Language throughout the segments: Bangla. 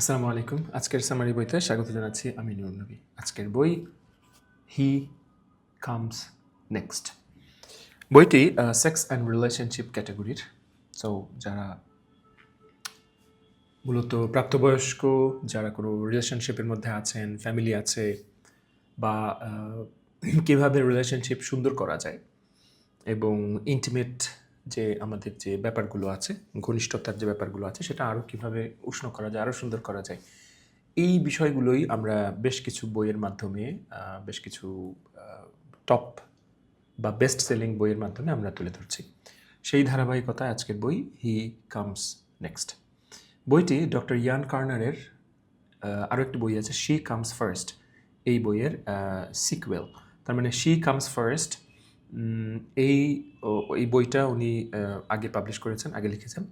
আসসালামু আলাইকুম। আজকের সামারি বইতে স্বাগত জানাচ্ছি আমি নুর নবী। আজকের বই হি কামস নেক্সট বইটি সেক্স অ্যান্ড রিলেশনশিপ ক্যাটাগরির সো যারা মূলত প্রাপ্তবয়স্ক, যারা কোনো রিলেশনশিপের মধ্যে আছেন ফ্যামিলি আছে, বা কীভাবে রিলেশনশিপ সুন্দর করা যায়, এবং ইন্টিমেট যে আমাদের যে ব্যাপারগুলো আছে, ঘনিষ্ঠতার যে ব্যাপারগুলো আছে, সেটা আরও কীভাবে উষ্ণ করা যায় আরও সুন্দর করা যায়, এই বিষয়গুলোই আমরা বেশ কিছু বইয়ের মাধ্যমে বেশ কিছু টপ বা বেস্ট সেলিং বইয়ের মাধ্যমে আমরা তুলে ধরছি। সেই ধারাবাহিকতায় আজকের বই, হি কামস নেক্সট। বইটি ডক্টর ইয়ান কার্নারের আরও একটি বই আছে, শি কামস ফার্স্ট। এই বইয়ের সিকুয়েল। তার মানে শি কামস ফার্স্ট এই এই বইটা উনি আগে পাবলিশ করেছেন, আগে লিখেছেন।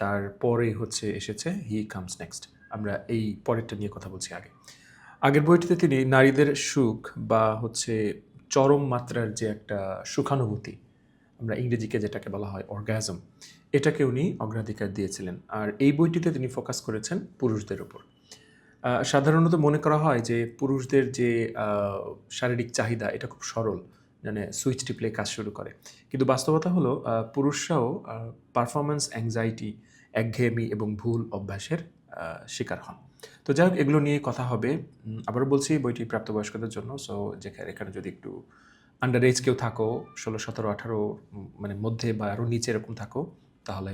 তারপরেই হচ্ছে এসেছে হি কামস নেক্সট আমরা এই পরেরটা নিয়ে কথা বলছি আগে। আগের বইটিতে তিনি নারীদের সুখ বা হচ্ছে চরম মাত্রার যে একটা সুখানুভূতি, আমরা ইংরেজিকে যেটাকে বলা হয় অর্গাজম এটাকে উনি অগ্রাধিকার দিয়েছিলেন। আর এই বইটিতে তিনি ফোকাস করেছেন পুরুষদের উপর। সাধারণত মনে করা হয় যে পুরুষদের যে শারীরিক চাহিদা, এটা খুব সরল। মানে সুইচ টিপলে কাজ শুরু করে। কিন্তু বাস্তবতা হলো পুরুষরাও পারফরমেন্স অ্যাংজাইটি একঘেয়েমি এবং ভুল অভ্যাসের শিকার হন। তো যাই হোক, এগুলো নিয়ে কথা হবে। আবারও বলছি, বইটি প্রাপ্তবয়স্কদের জন্য সো যেখানে, এখানে যদি একটু আন্ডার এজ কেউ থাকো, ষোলো, সতেরো, আঠারো মানে মধ্যে বা আরও নিচে এরকম থাকো, তাহলে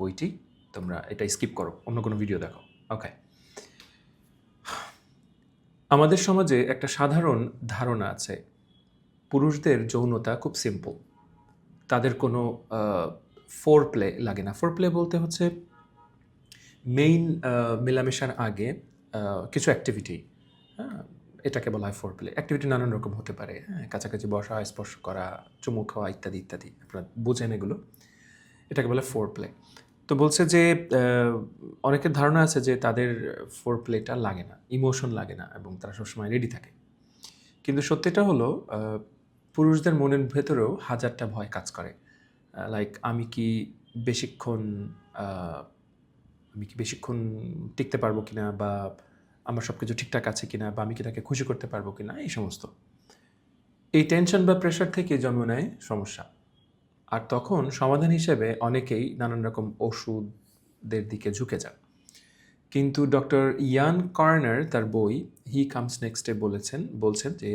বইটি তোমরা এটা স্কিপ করো, অন্য কোনো ভিডিও দেখো। ওকে আমাদের সমাজে একটা সাধারণ ধারণা আছে পুরুষদের যৌনতা খুব সিম্পল তাদের কোনো ফোর প্লে লাগে না। ফোর প্লে বলতে হচ্ছে মেইন মেলামেশার আগে কিছু অ্যাক্টিভিটি হ্যাঁ এটাকে বলা হয় ফোর প্লে অ্যাক্টিভিটি নানান রকম হতে পারে হ্যাঁ কাছাকাছি বসা, স্পর্শ করা, চুমু খাওয়া ইত্যাদি ইত্যাদি। আপনারা বোঝেন এগুলো। এটাকে বলে ফোর প্লে তো বলছে যে অনেকের ধারণা আছে যে তাদের ফোর প্লেটা লাগে না ইমোশন লাগে না এবং তারা সবসময় রেডি থাকে। কিন্তু সত্যিটা হলো পুরুষদের মনের ভেতরেও হাজারটা ভয় কাজ করে। লাইক আমি কি বেশিক্ষণ আমি কি বেশিক্ষণ টিকতে পারব কিনা বা আমার সব কিছু ঠিকঠাক আছে কিনা বা আমি কি তাকে খুশি করতে পারব কিনা, এই সমস্ত। এই টেনশন বা প্রেশার থেকে জন্ম নেয় সমস্যা। আর তখন সমাধান হিসেবে অনেকেই নানান রকম ওষুধদের দিকে ঝুঁকে যান। কিন্তু ডক্টর ইয়ান কর্নার তার বই হি কামস নেক্সটে বলেছেন, বলছেন যে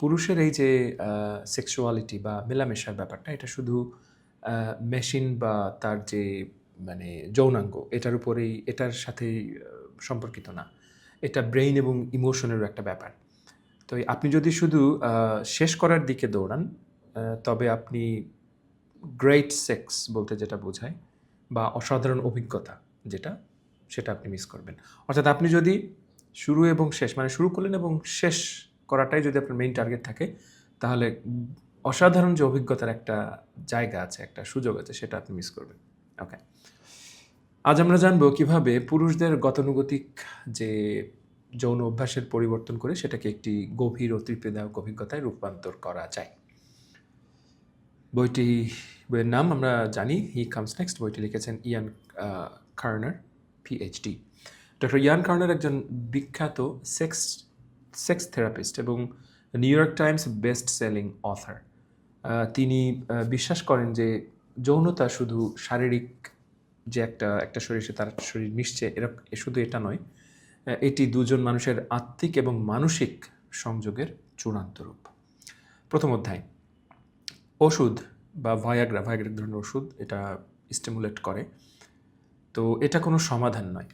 পুরুষের এই যে সেক্সুয়ালিটি বা মেলামেশার ব্যাপারটা, এটা শুধু মেশিন বা তার যে মানে যৌনাঙ্গ, এটার উপরেই, এটার সাথেই সম্পর্কিত না। এটা ব্রেইন এবং ইমোশনেরও একটা ব্যাপার। তো আপনি যদি শুধু শেষ করার দিকে দৌড়ান তবে আপনি গ্রেট সেক্স বলতে যেটা বোঝায়, বা অসাধারণ অভিজ্ঞতা যেটা, সেটা আপনি মিস করবেন। অর্থাৎ আপনি যদি শুরু এবং শেষ মানে শুরু করলেন এবং শেষ করাটাই যদি আপনার মেইন টার্গেট থাকে, তাহলে অসাধারণ যে অভিজ্ঞতার একটা জায়গা আছে, একটা সুযোগ আছে, সেটা আপনি মিস করবেন। ওকে আজ আমরা জানব কীভাবে পুরুষদের গতানুগতিক যে যৌন অভ্যাসের পরিবর্তন করে সেটাকে একটি গভীর ও তৃপ্তিদায়ক অভিজ্ঞতায় রূপান্তর করা যায়। বইটি, বইয়ের নাম আমরা জানি হি কামস নেক্সট বইটি লিখেছেন ইয়ান কার্নার পিএইচডি ডক্টর ইয়ান কার্নার একজন বিখ্যাত সেক্স সেক্স থেরাপিস্ট এবং New York Times best selling author তিনি বিশ্বাস করেন যে যৌনতা শুধু শারীরিক যে একটা একটা শরীর, সে তার শরীর মিশছে এরকম শুধু এটা নয় এটি দুজন মানুষের আত্মিক এবং মানসিক সংযোগের চূড়ান্ত রূপ। প্রথম অধ্যায়, ওষুধ বা ভায়াগ্রা ভায়াগ্রা ধরনের ওষুধ এটা স্টিমুলেট করে। তো এটা কোনো সমাধান নয়।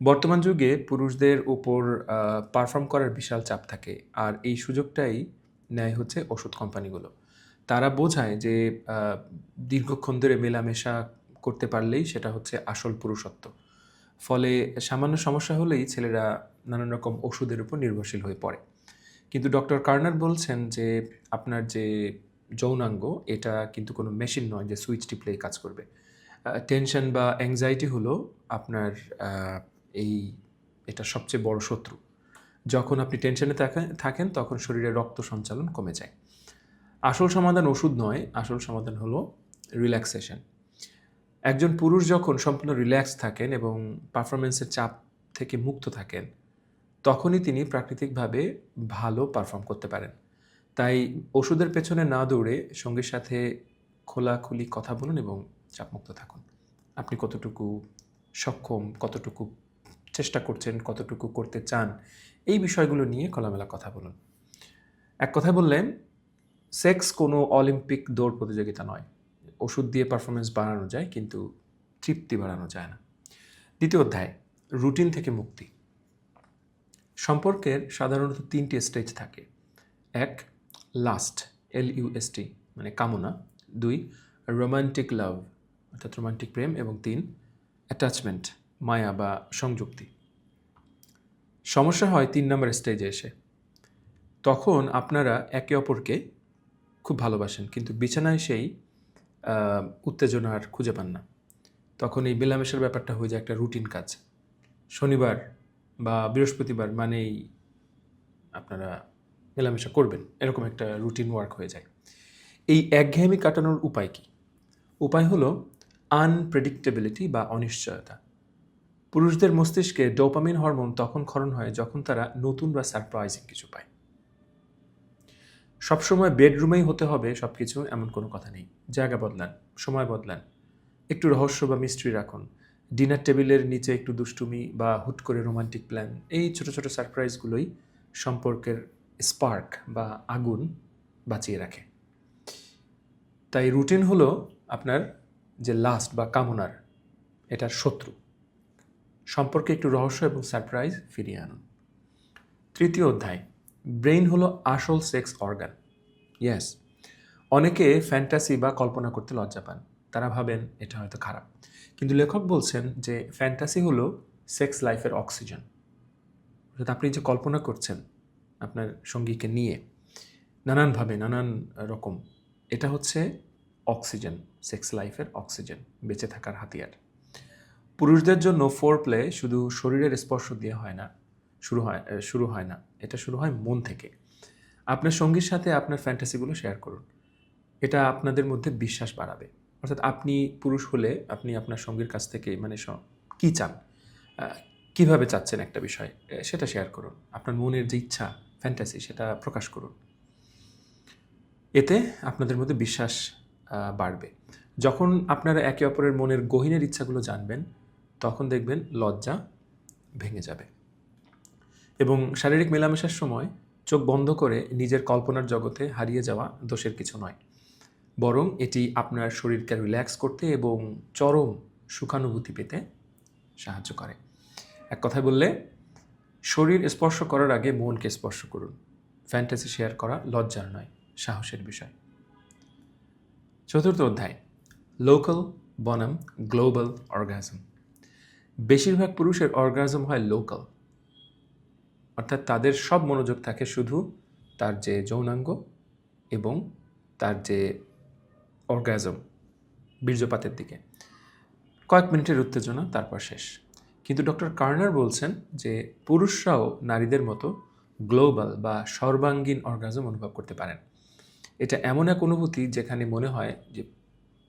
বর্তমান যুগে পুরুষদের উপর পারফর্ম করার বিশাল চাপ থাকে। আর এই সুযোগটাই নেয় হচ্ছে ওষুধ কোম্পানিগুলো। তারা বোঝায় যে দীর্ঘক্ষণ ধরে মেলামেশা করতে পারলেই সেটা হচ্ছে আসল পুরুষত্ব। ফলে সামান্য সমস্যা হলেই ছেলেরা নানান রকম ওষুধের উপর নির্ভরশীল হয়ে পড়ে। কিন্তু ডক্টর কার্নার বলছেন যে, আপনার যে যৌনাঙ্গ, এটা কিন্তু কোনো মেশিন নয় যে, সুইচ টিপলে কাজ করবে। টেনশন বা অ্যাংজাইটি হলো আপনার এই এটা সবচেয়ে বড় শত্রু। যখন আপনি টেনশনে থাকেন তখন শরীরে রক্ত সঞ্চালন কমে যায়। আসল সমাধান ওষুধ নয়, আসল সমাধান হলো রিল্যাক্সেশন একজন পুরুষ যখন সম্পূর্ণ রিল্যাক্স থাকেন এবং পারফরমেন্সের চাপ থেকে মুক্ত থাকেন, তখনই তিনি প্রাকৃতিকভাবে ভালো পারফর্ম করতে পারেন। তাই ওষুধের পেছনে না দৌড়ে সঙ্গীর সাথে খোলাখুলি কথা বলুন এবং চাপমুক্ত থাকুন। আপনি কতটুকু সক্ষম, কতটুকু চেষ্টা করছেন, কতটুকু করতে চান, এই বিষয়গুলো নিয়ে খোলামেলা কথা বলুন। এক কথা বললেন, সেক্স কোনো অলিম্পিক দৌড় প্রতিযোগিতা নয়। ওষুধ দিয়ে পারফরমেন্স বাড়ানো যায়, কিন্তু তৃপ্তি বাড়ানো যায় না। দ্বিতীয় অধ্যায়, রুটিন থেকে মুক্তি। সম্পর্কের সাধারণত তিনটি স্টেজ থাকে। এক, লাস্ট, এল ইউএসটি মানে কামনা। দুই, রোমান্টিক লাভ, অর্থাৎ রোমান্টিক প্রেম। এবং তিন, অ্যাটাচমেন্ট। মায়া বা সংযুক্তি। সমস্যা হয় তিন নম্বর স্টেজে এসে। তখন আপনারা একে অপরকে খুব ভালোবাসেন কিন্তু বিছানায় সেই আহ, উত্তেজনা আর খুঁজে পান না। তখন এই মেলামেশার ব্যাপারটা হয়ে যায় একটা রুটিন কাজ। শনিবার বা বৃহস্পতিবার মানেই আপনারা মেলামেশা করবেন এরকম একটা রুটিন ওয়ার্ক হয়ে যায়। এই একঘেয়েমি কাটানোর উপায় কি? উপায় হলো আনপ্রেডিক্টেবিলিটি বা অনিশ্চয়তা। পুরুষদের মস্তিষ্কে ডোপামিন হরমোন তখন ক্ষরণ হয় যখন তারা নতুন বা সারপ্রাইজিং কিছু পায়। সবসময় বেডরুমেই হতে হবে সব কিছু এমন কোনো কথা নেই। জায়গা বদলান, সময় বদলান। একটু রহস্য বা মিস্ট্রি রাখুন। ডিনার টেবিলের নিচে একটু দুষ্টুমি বা হুট করে রোমান্টিক প্ল্যান এই ছোট ছোট সারপ্রাইজগুলোই সম্পর্কের স্পার্ক বা আগুন বাঁচিয়ে রাখে। তাই রুটিন হলো আপনার যে লাস্ট বা কামনার, এটার শত্রু। সম্পর্কে একটু রহস্য এবং সারপ্রাইজ ফিরিয়ে আনুন। তৃতীয় অধ্যায়, ব্রেইন হলো আসল সেক্স অর্গান। ইয়েস, অনেকে ফ্যান্টাসি বা কল্পনা করতে লজ্জা পান। তারা ভাবেন এটা হয়তো খারাপ। কিন্তু লেখক বলছেন যে ফ্যান্টাসি হলো সেক্স লাইফের অক্সিজেন। অর্থাৎ আপনি যে কল্পনা করছেন আপনার সঙ্গীকে নিয়ে নানানভাবে নানান রকম, এটা হচ্ছে অক্সিজেন, সেক্স লাইফের অক্সিজেন, বেঁচে থাকার হাতিয়ার। পুরুষদের জন্য ফোর প্লে শুধু শরীরের স্পর্শ দিয়ে হয় না, শুরু হয় শুরু হয় না। এটা শুরু হয় মন থেকে। আপনার সঙ্গীর সাথে আপনার ফ্যান্টাসিগুলো শেয়ার করুন। এটা আপনাদের মধ্যে বিশ্বাস বাড়াবে। অর্থাৎ আপনি পুরুষ হলে আপনি আপনার সঙ্গীর কাছ থেকে মানে কী চান? কীভাবে চাচ্ছেন একটা বিষয়? সেটা শেয়ার করুন। আপনার মনের যে ইচ্ছা ফ্যান্টাসি সেটা প্রকাশ করুন। এতে আপনাদের মধ্যে বিশ্বাস বাড়বে। যখন আপনারা একে অপরের মনের গহীনের ইচ্ছাগুলো জানবেন তখন দেখবেন লজ্জা ভেঙে যাবে। এবং শারীরিক মেলামেশার সময় চোখ বন্ধ করে নিজের কল্পনার জগতে হারিয়ে যাওয়া দোষের কিছু নয়। বরং এটি আপনার শরীরকে রিল্যাক্স করতে এবং চরম সুখানুভূতি পেতে সাহায্য করে। এক কথায় বললে, শরীর স্পর্শ করার আগে মনকে স্পর্শ করুন। ফ্যান্টাসি শেয়ার করা লজ্জার নয়, সাহসের বিষয়। চতুর্থ অধ্যায়, লোকাল বনাম গ্লোবাল অর্গাজম। বেশিরভাগ পুরুষের অর্গাজম হয় লোকাল অর্থাৎ তাদের সব মনোযোগ থাকে শুধু তার যে যৌনাঙ্গ এবং তার যে অর্গাজম বীর্যপাতের দিকে। কয়েক মিনিটের উত্তেজনা, তারপর শেষ। কিন্তু ডক্টর কার্নার বলছেন যে পুরুষরাও নারীদের মতো গ্লোবাল বা সর্বাঙ্গীন অর্গাজম অনুভব করতে পারেন। এটা এমন এক অনুভূতি যেখানে মনে হয় যে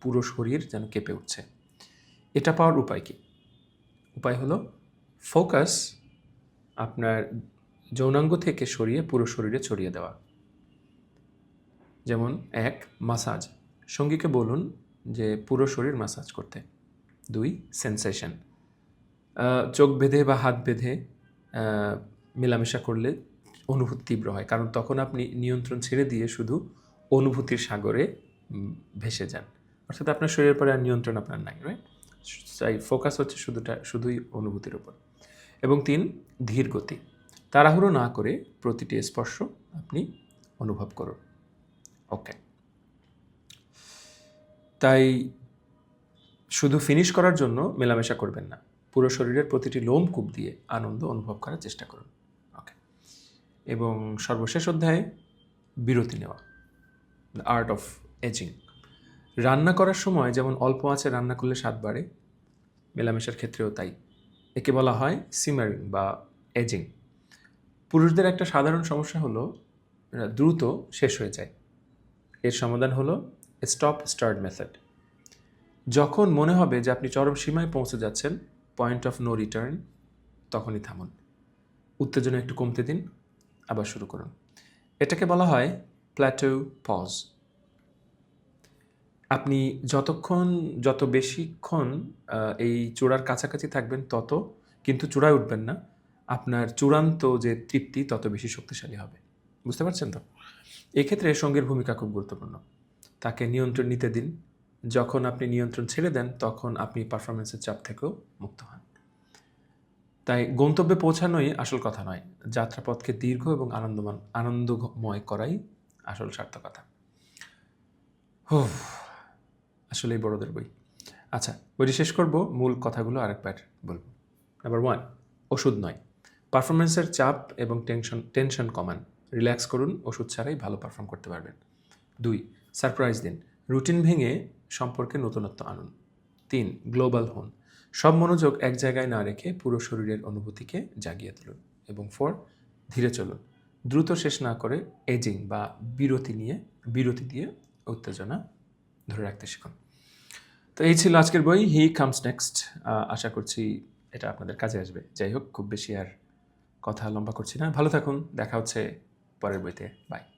পুরো শরীর যেন কেঁপে উঠছে। এটা পাওয়ার উপায় কি? উপায় হলো ফোকাস আপনার যৌনাঙ্গ থেকে সরিয়ে পুরো শরীরে ছড়িয়ে দেওয়া। যেমন এক মাসাজ সঙ্গীকে বলুন যে পুরো শরীর মাসাজ করতে। দুই সেন্সেশন চোখ বেঁধে বা হাত বেঁধে মেলামেশা করলে অনুভূতি তীব্র হয়। কারণ তখন আপনি নিয়ন্ত্রণ ছেড়ে দিয়ে শুধু অনুভূতির সাগরে ভেসে যান। অর্থাৎ আপনার শরীরের পরে আর নিয়ন্ত্রণ আপনার নাই রাইট তাই ফোকাস হচ্ছে শুধুটা, শুধুই অনুভূতির উপর। এবং তিন, ধীর গতি। তাড়াহুড়ো না করে প্রতিটি স্পর্শ আপনি অনুভব করুন। ওকে। তাই শুধু ফিনিশ করার জন্য মেলামেশা করবেন না। পুরো শরীরের প্রতিটি লোম কূপ দিয়ে আনন্দ অনুভব করার চেষ্টা করুন। ওকে। এবং সর্বশেষ অধ্যায়ে বিরতি নেওয়া। দ্য আর্ট অফ এজিং রান্না করার সময় যেমন অল্প আঁচে রান্না করলে স্বাদ বাড়ে, মেলামেশার ক্ষেত্রেও তাই। একে বলা হয় সিমারিং বা এজিং পুরুষদের একটা সাধারণ সমস্যা হলো দ্রুত শেষ হয়ে যায়। এর সমাধান হলো স্টপ স্টার্ট মেথড যখন মনে হবে যে আপনি চরম সীমায় পৌঁছে যাচ্ছেন পয়েন্ট অফ নো রিটার্ন তখনই থামুন। উত্তেজনা একটু কমতে দিন, আবার শুরু করুন। এটাকে বলা হয় প্ল্যাটো পজ আপনি যতক্ষণ, যত বেশিক্ষণ এই চূড়ার কাছাকাছি থাকবেন, তত কিন্তু চূড়ায় উঠবেন না। আপনার চূড়ান্ত যে তৃপ্তি, তত বেশি শক্তিশালী হবে। বুঝতে পারছেন তো? এক্ষেত্রে সঙ্গের ভূমিকা খুব গুরুত্বপূর্ণ। তাকে নিয়ন্ত্রণ নিতে দিন। যখন আপনি নিয়ন্ত্রণ ছেড়ে দেন, তখন আপনি পারফরমেন্সের চাপ থেকেও মুক্ত হন। তাই গন্তব্যে পৌঁছানোই আসল কথা নয়। যাত্রাপথকে দীর্ঘ এবং আনন্দমান, আনন্দময় করাই আসল সার্থকতা। হো আসলেই বড়দের বই। আচ্ছা বইটি শেষ করব, মূল কথাগুলো আরেকবার বলব। নাম্বার ওয়ান ওষুধ নয়। পারফরমেন্সের চাপ এবং টেনশন টেনশন কমান। রিল্যাক্স করুন, ওষুধ ছাড়াই ভালো পারফর্ম করতে পারবেন। দুই সারপ্রাইজ দিন। রুটিন ভেঙে সম্পর্কে নতুনত্ব আনুন। তিন গ্লোবাল হন। সব মনোযোগ এক জায়গায় না রেখে পুরো শরীরের অনুভূতিকে জাগিয়ে তুলুন। এবং ফোর ধীরে চলুন। দ্রুত শেষ না করে এজিং বা বিরতি নিয়ে, বিরতি দিয়ে উত্তেজনা ধরে রাখতে শিখুন তো এই ছিল আজকের বই হি কামস নেক্সট আশা করছি এটা আপনাদের কাজে আসবে। যাই হোক, খুব বেশি আর কথা লম্বা করছি না। ভালো থাকুন, দেখা হচ্ছে পরের বইতে। বাই